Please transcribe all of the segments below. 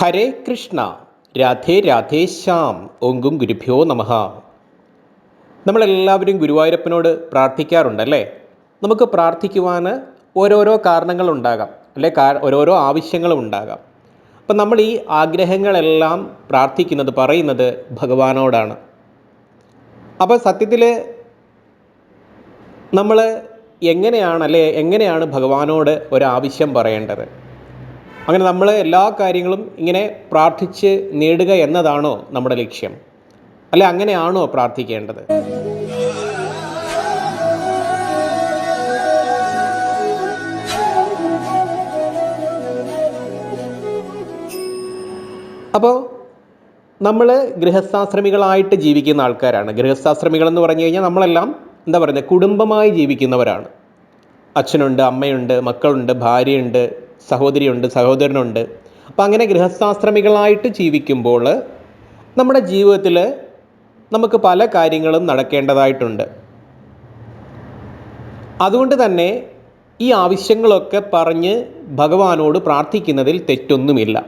ഹരേ കൃഷ്ണ രാധേ രാധേ ശ്യാം ഓങ്കും ഗുരുഭ്യോ നമഃ. നമ്മളെല്ലാവരും ഗുരുവായൂരപ്പനോട് പ്രാർത്ഥിക്കാറുണ്ടല്ലേ? നമുക്ക് പ്രാർത്ഥിക്കുവാൻ ഓരോരോ കാരണങ്ങളുണ്ടാകാം അല്ലെ ഓരോരോ ആവശ്യങ്ങളും ഉണ്ടാകാം. അപ്പം നമ്മൾ ഈ ആഗ്രഹങ്ങളെല്ലാം പ്രാർത്ഥിക്കുന്നത് പറയുന്നത് ഭഗവാനോടാണ്. അപ്പോൾ സത്യത്തിൽ നമ്മൾ എങ്ങനെയാണ് അല്ലെ എങ്ങനെയാണ് ഭഗവാനോട് ഒരാവശ്യം പറയേണ്ടത്? അങ്ങനെ നമ്മൾ എല്ലാ കാര്യങ്ങളും ഇങ്ങനെ പ്രാർത്ഥിച്ച് നേടുക എന്നതാണോ നമ്മുടെ ലക്ഷ്യം? അല്ലെ അങ്ങനെയാണോ പ്രാർത്ഥിക്കേണ്ടത്? അപ്പോൾ നമ്മൾ ഗൃഹസ്ഥാശ്രമികളായിട്ട് ജീവിക്കുന്ന ആൾക്കാരാണ്. ഗൃഹസ്ഥാശ്രമികൾ എന്ന് പറഞ്ഞു കഴിഞ്ഞാൽ നമ്മളെല്ലാം എന്താ പറയുന്നത് കുടുംബമായി ജീവിക്കുന്നവരാണ്. അച്ഛനുണ്ട് അമ്മയുണ്ട് മക്കളുണ്ട് ഭാര്യയുണ്ട് സഹോദരിയുണ്ട് സഹോദരനുണ്ട്. അപ്പം അങ്ങനെ ഗൃഹസ്ഥാശ്രമികളായിട്ട് ജീവിക്കുമ്പോൾ നമ്മുടെ ജീവിതത്തിൽ നമുക്ക് പല കാര്യങ്ങളും നടക്കേണ്ടതായിട്ടുണ്ട്. അതുകൊണ്ട് തന്നെ ഈ ആവശ്യങ്ങളൊക്കെ പറഞ്ഞ് ഭഗവാനോട് പ്രാർത്ഥിക്കുന്നതിൽ തെറ്റൊന്നുമില്ല.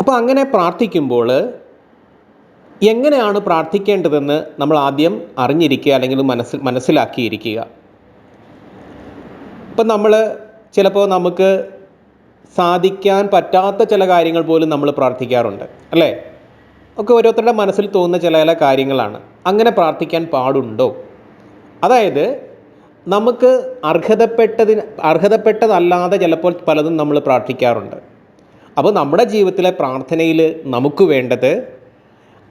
അപ്പോൾ അങ്ങനെ പ്രാർത്ഥിക്കുമ്പോൾ എങ്ങനെയാണ് പ്രാർത്ഥിക്കേണ്ടതെന്ന് നമ്മൾ ആദ്യം അറിഞ്ഞിരിക്കുക അല്ലെങ്കിൽ മനസ്സിൽ മനസ്സിലാക്കിയിരിക്കുക. ഇപ്പം നമ്മൾ ചിലപ്പോൾ നമുക്ക് സാധിക്കാൻ പറ്റാത്ത ചില കാര്യങ്ങൾ പോലും നമ്മൾ പ്രാർത്ഥിക്കാറുണ്ട് അല്ലേ? ഒക്കെ ഓരോരുത്തരുടെ മനസ്സിൽ തോന്നുന്ന ചില ചില കാര്യങ്ങളാണ്. അങ്ങനെ പ്രാർത്ഥിക്കാൻ പാടുണ്ടോ? അതായത് നമുക്ക് അർഹതപ്പെട്ടതിന് അർഹതപ്പെട്ടതല്ലാതെ ചിലപ്പോൾ പലതും നമ്മൾ പ്രാർത്ഥിക്കാറുണ്ട്. അപ്പോൾ നമ്മുടെ ജീവിതത്തിലെ പ്രാർത്ഥനയിൽ നമുക്ക് വേണ്ടത്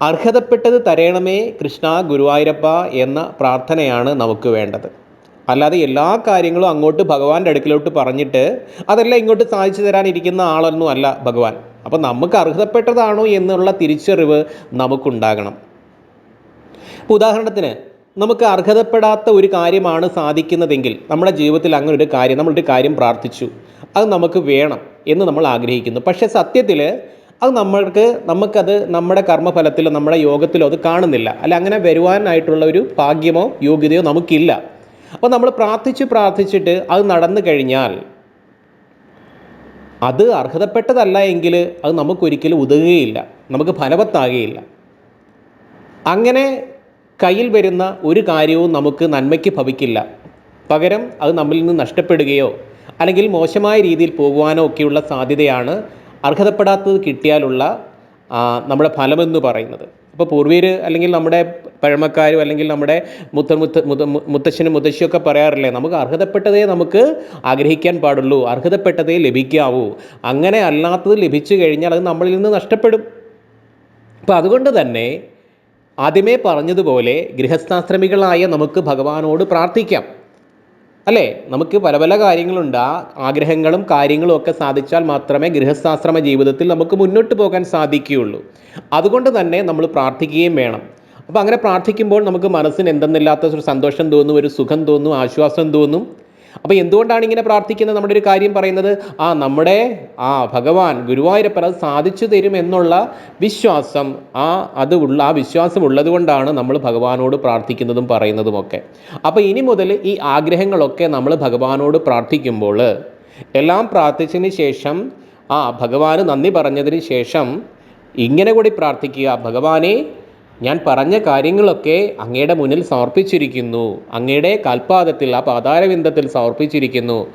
അർഹതപ്പെട്ടത് തരയണമേ കൃഷ്ണ ഗുരുവായൂരപ്പ എന്ന പ്രാർത്ഥനയാണ് നമുക്ക് വേണ്ടത്. അല്ലാതെ എല്ലാ കാര്യങ്ങളും അങ്ങോട്ട് ഭഗവാന്റെ അടുക്കിലോട്ട് പറഞ്ഞിട്ട് അതെല്ലാം ഇങ്ങോട്ട് സാധിച്ചു തരാനിരിക്കുന്ന ആളൊന്നും അല്ല ഭഗവാൻ. അപ്പം നമുക്ക് അർഹതപ്പെട്ടതാണോ എന്നുള്ള തിരിച്ചറിവ് നമുക്കുണ്ടാകണം. ഇപ്പോൾ ഉദാഹരണത്തിന് നമുക്ക് അർഹതപ്പെടാത്ത ഒരു കാര്യമാണ് സാധിക്കുന്നതെങ്കിൽ നമ്മുടെ ജീവിതത്തിൽ അങ്ങനെ ഒരു കാര്യം നമ്മളൊരു കാര്യം പ്രാർത്ഥിച്ചു. അത് നമുക്ക് വേണം എന്ന് നമ്മൾ ആഗ്രഹിക്കുന്നു. പക്ഷേ സത്യത്തിൽ അത് നമ്മൾക്ക് നമുക്കത് നമ്മുടെ കർമ്മഫലത്തിലോ നമ്മുടെ യോഗത്തിലോ അത് കാണുന്നില്ല. അല്ല അങ്ങനെ വരുവാനായിട്ടുള്ള ഒരു ഭാഗ്യമോ യോഗ്യതയോ നമുക്കില്ല. അപ്പോൾ നമ്മൾ പ്രാർത്ഥിച്ച് പ്രാർത്ഥിച്ചിട്ട് അത് നടന്നു കഴിഞ്ഞാൽ അത് അർഹതപ്പെട്ടതല്ല എങ്കിൽ അത് നമുക്കൊരിക്കലും ഉതകുകയില്ല നമുക്ക് ഫലവത്താകുകയില്ല. അങ്ങനെ കയ്യിൽ വരുന്ന ഒരു കാര്യവും നമുക്ക് നന്മയ്ക്ക് ഭവിക്കില്ല. പകരം അത് നമ്മിൽ നിന്ന് നഷ്ടപ്പെടുകയോ അല്ലെങ്കിൽ മോശമായ രീതിയിൽ പോകുവാനോ ഒക്കെയുള്ള സാധ്യതയാണ് അർഹതപ്പെടാത്തത് കിട്ടിയാലുള്ള നമ്മുടെ ഫലമെന്ന് പറയുന്നത്. അപ്പോൾ പൂർവീർ അല്ലെങ്കിൽ നമ്മുടെ പഴമക്കാരും അല്ലെങ്കിൽ നമ്മുടെ മുത്ത മുത്ത മുത മുത്തശ്ശനും മുത്തശ്ശിയൊക്കെ പറയാറില്ലേ നമുക്ക് അർഹതപ്പെട്ടതേ നമുക്ക് ആഗ്രഹിക്കാൻ പാടുള്ളൂ അർഹതപ്പെട്ടതേ ലഭിക്കാവൂ. അങ്ങനെ അല്ലാത്തത് ലഭിച്ചു കഴിഞ്ഞാൽ അത് നമ്മളിൽ നിന്ന് നഷ്ടപ്പെടും. അപ്പം അതുകൊണ്ട് തന്നെ ആദ്യമേ പറഞ്ഞതുപോലെ ഗൃഹസ്ഥാശ്രമികളായ നമുക്ക് ഭഗവാനോട് പ്രാർത്ഥിക്കാം. അല്ലേ? നമുക്ക് പല പല കാര്യങ്ങളുണ്ട്. ആ ആഗ്രഹങ്ങളും കാര്യങ്ങളും ഒക്കെ സാധിച്ചാൽ മാത്രമേ ഗൃഹസ്ഥാശ്രമ ജീവിതത്തിൽ നമുക്ക് മുന്നോട്ട് പോകാൻ സാധിക്കുകയുള്ളൂ. അതുകൊണ്ട് തന്നെ നമ്മൾ പ്രാർത്ഥിക്കുകയും വേണം. അപ്പോൾ അങ്ങനെ പ്രാർത്ഥിക്കുമ്പോൾ നമുക്ക് മനസ്സിന് എന്തെന്നില്ലാത്ത ഒരു സന്തോഷം തോന്നും ഒരു സുഖം തോന്നും ആശ്വാസം തോന്നും. അപ്പോൾ എന്തുകൊണ്ടാണ് ഇങ്ങനെ പ്രാർത്ഥിക്കുന്നത്? നമ്മുടെ ഒരു കാര്യം പറയുന്നത് ആ നമ്മുടെ ആ ഭഗവാൻ ഗുരുവായൂരപ്പൻ അത് സാധിച്ചു തരും എന്നുള്ള വിശ്വാസം ആ അത് ഉള്ള ആ വിശ്വാസം ഉള്ളതുകൊണ്ടാണ് നമ്മൾ ഭഗവാനോട് പ്രാർത്ഥിക്കുന്നതും പറയുന്നതുമൊക്കെ അപ്പോൾ ഇനി മുതൽ ഈ ആഗ്രഹങ്ങളൊക്കെ നമ്മൾ ഭഗവാനോട് പ്രാർത്ഥിക്കുമ്പോൾ എല്ലാം പ്രാർത്ഥിച്ചതിന് ശേഷം ആ ഭഗവാന് നന്ദി പറഞ്ഞതിന് ശേഷം ഇങ്ങനെ കൂടി പ്രാർത്ഥിക്കുക. ഭഗവാനെ ഞാൻ പറഞ്ഞ കാര്യങ്ങളൊക്കെ അങ്ങയുടെ മുന്നിൽ സമർപ്പിച്ചിരിക്കുന്നു. അങ്ങയുടെ കാൽപാദത്തിൽ ആ പാതാരവിന്ദത്തിൽ സമർപ്പിച്ചിരിക്കുന്നു.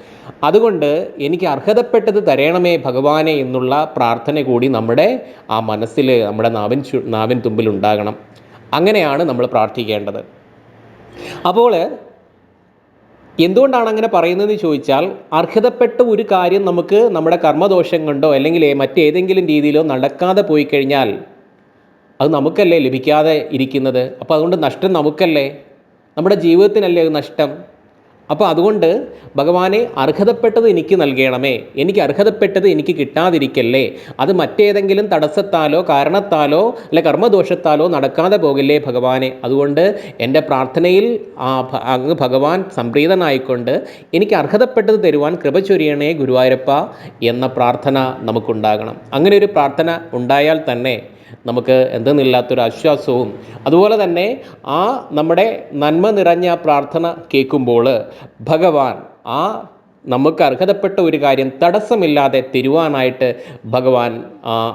അതുകൊണ്ട് എനിക്ക് അർഹതപ്പെട്ടത് തരയണമേ ഭഗവാനെ എന്നുള്ള പ്രാർത്ഥന കൂടി നമ്മുടെ ആ മനസ്സിൽ നമ്മുടെ നാവിൻ നാവിൻ തുമ്പിൽ ഉണ്ടാകണം. അങ്ങനെയാണ് നമ്മൾ പ്രാർത്ഥിക്കേണ്ടത്. അപ്പോൾ എന്തുകൊണ്ടാണ് അങ്ങനെ പറയുന്നതെന്ന് ചോദിച്ചാൽ അർഹതപ്പെട്ട ഒരു കാര്യം നമുക്ക് നമ്മുടെ കർമ്മദോഷം കൊണ്ടോ അല്ലെങ്കിൽ മറ്റേതെങ്കിലും രീതിയിലോ നടക്കാതെ പോയി കഴിഞ്ഞാൽ അത് നമുക്കല്ലേ ലഭിക്കാതെ ഇരിക്കുന്നത്? അപ്പോൾ അതുകൊണ്ട് നഷ്ടം നമുക്കല്ലേ? നമ്മുടെ ജീവിതത്തിനല്ലേ അത് നഷ്ടം? അപ്പോൾ അതുകൊണ്ട് ഭഗവാനെ അർഹതപ്പെട്ടത് എനിക്ക് നൽകണമേ. എനിക്ക് അർഹതപ്പെട്ടത് എനിക്ക് കിട്ടാതിരിക്കല്ലേ. അത് മറ്റേതെങ്കിലും തടസ്സത്താലോ കാരണത്താലോ അല്ലെ കർമ്മദോഷത്താലോ നടക്കാതെ പോകില്ലേ ഭഗവാനെ. അതുകൊണ്ട് എന്റെ പ്രാർത്ഥനയിൽ ആ അങ്ങ് ഭഗവാൻ സംപ്രീതനായിക്കൊണ്ട് എനിക്ക് അർഹതപ്പെട്ടത് തരുവാൻ കൃപ ചൊരിയണേ ഗുരുവായൂരപ്പ എന്ന പ്രാർത്ഥന നമുക്കുണ്ടാകണം. അങ്ങനെ ഒരു പ്രാർത്ഥന ഉണ്ടായാൽ തന്നെ നമുക്ക് എന്തെന്നില്ലാത്തൊരു ആശ്വാസവും. അതുപോലെ തന്നെ ആ നമ്മുടെ നന്മ നിറഞ്ഞ പ്രാർത്ഥന കേൾക്കുമ്പോൾ ഭഗവാൻ ആ നമുക്ക് അർഹതപ്പെട്ട ഒരു കാര്യം തടസ്സമില്ലാതെ തരുവാനായിട്ട് ഭഗവാൻ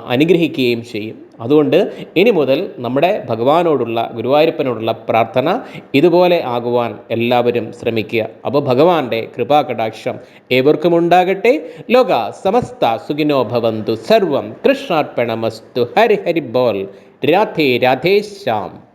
അനുഗ്രഹിക്കുകയും ചെയ്യും. അതുകൊണ്ട് ഇനി മുതൽ നമ്മുടെ ഭഗവാനോടുള്ള ഗുരുവായൂരപ്പനോടുള്ള പ്രാർത്ഥന ഇതുപോലെ ആകുവാൻ എല്ലാവരും ശ്രമിക്കുക. അപ്പോൾ ഭഗവാന്റെ കൃപാകടാക്ഷം ഏവർക്കും ഉണ്ടാകട്ടെ ലോക സമസ്ത സുഖിനോ ഭവന്തു. സർവം കൃഷ്ണാർപ്പണമസ്തു. ഹരി ഹരി രാധേ രാധേ ശ്യാം.